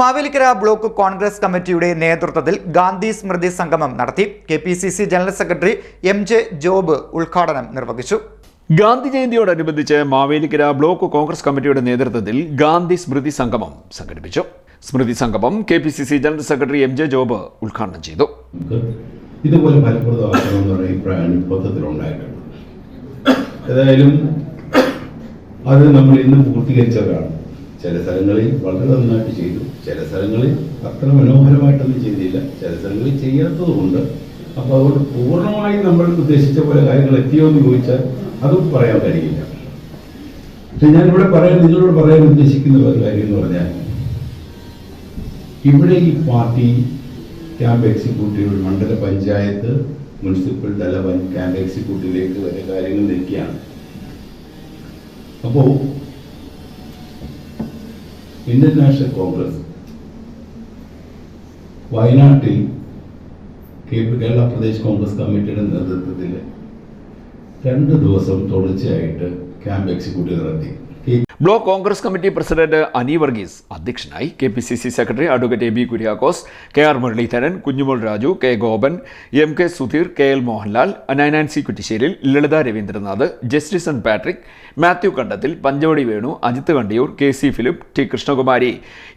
Mavelikkara block Congress കമ്മിറ്റിയുടെ നേതൃത്വത്തിൽ ഗാന്ധി സ്മൃതി സംഗമം നടത്തി. K P C C general secretary M J Job ഉദ്ഘാടനം നിർവഹിച്ചു. ഗാന്ധി ജയന്തിയോടനുബന്ധിച്ച് മാവേലിക്കര ബ്ലോക്ക് കോൺഗ്രസ് കമ്മിറ്റിയുടെ നേതൃത്വത്തിൽ ഗാന്ധി സ്മൃതി സംഗമം സംഘടിപ്പിച്ചു. സ്മൃതി സംഗമം K P C C general secretary M J Job ഉദ്ഘാടനം ചെയ്തു. ഇതുപോലെ ഫലപ്രദമാക്കണമെന്ന് പറയുന്ന അഭിപ്രായമാണ് മൊത്തത്തിലുണ്ടായിട്ടുള്ളത് ഏതായാലും അത് നമ്മൾ ഇന്ന് പൂർത്തീകരിച്ചവരാണ്. ചില സ്ഥലങ്ങളിൽ വളരെ നന്നായിട്ട് ചെയ്തു. ചില സ്ഥലങ്ങളിൽ അത്ര മനോഹരമായിട്ടൊന്നും ചെയ്തില്ല. ചില സ്ഥലങ്ങളിൽ ചെയ്യാത്തതുകൊണ്ട് അപ്പോൾ അതുകൊണ്ട് പൂർണമായും നമ്മൾ ഉദ്ദേശിച്ച പോലെ കാര്യങ്ങൾ എത്തിയോ എന്ന് ചോദിച്ചാൽ അതും പറയാൻ കഴിയില്ല. പക്ഷെ ഞാനിവിടെ പറയാൻ നിങ്ങളോട് പറയാൻ ഉദ്ദേശിക്കുന്ന ഒരു കാര്യം എന്ന് പറഞ്ഞാൽ ഇവിടെ ഈ പാർട്ടി ക്യാമ്പ് എക്സിക്യൂട്ടീവ് മണ്ഡല പഞ്ചായത്ത് മുനിസിപ്പൽ തല ക്യാമ്പ് എക്സിക്യൂട്ടീവിലേക്ക് വരെ കാര്യങ്ങൾ നിൽക്കുകയാണ്. അപ്പോൾ ഇന്ത്യൻ നാഷണൽ കോൺഗ്രസ് വയനാട്ടിൽ കേരള പ്രദേശ് കോൺഗ്രസ് കമ്മിറ്റിയുടെ നേതൃത്വത്തിൽ രണ്ട് ദിവസം തുടർച്ചയായിട്ട് ക്യാമ്പ് എക്സിക്യൂട്ടീവ് നടത്തി block Congress committee president Ani Varghese അധ്യക്ഷനായി K P C C secretary advocate A B Kuriakose K R Muraleedharan Kunjumol Raju K Gopan M K Sudheer K L Mohanlal നയനാൻസി Kuttisseril Lalitha Ravindranath ജസ്റ്റിസ് ജസ്റ്റിസൺ Patrick Mathew Kandathil Panchavadi Venu Ajith Kandiyoor K C Philip T Krishnakumari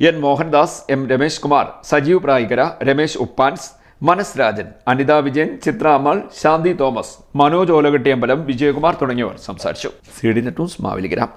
N Mohandas M Ramesh Kumar Sajeev Prayikara Ramesh ഉപ്പാൻസ് മനസ് രാജൻ അനിത വിജയൻ ചിത്ര അമൽ ശാന്തി Thomas Manoj Olakettiyambalam Vijayakumar തുടങ്ങിയവർ സംസാരിച്ചു. C D net news Mavelikara